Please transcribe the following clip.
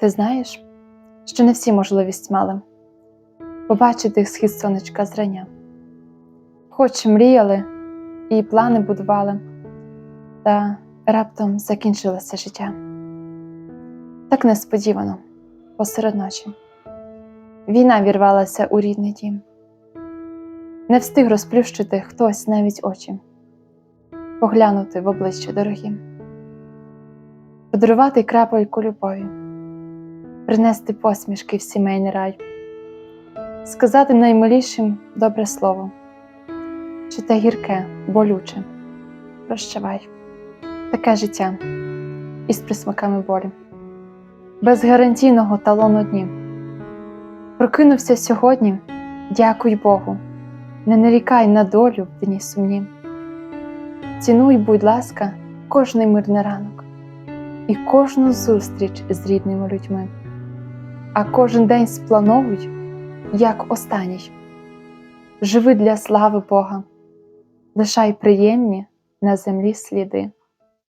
Ти знаєш, що не всі можливість мали побачити схід сонечка зрання. Хоч мріяли і плани будували, та раптом закінчилося життя. Так несподівано, посеред ночі. Війна вірвалася у рідний дім. Не встиг розплющити хтось навіть очі, поглянути в обличчя дорогі, подарувати крапельку любові, принести посмішки в сімейний рай, сказати наймилішим добре слово, чи те гірке, болюче. Прощавай, таке життя. Із присмаками болі, без гарантійного талону днів. Прокинувся сьогодні, дякуй Богу, не нарікай на долю в дні сумні. Цінуй, будь ласка, кожний мирний ранок. І кожну зустріч з рідними людьми, а кожен день сплановуй, як останній. Живи для слави Бога, лишай приємні на землі сліди.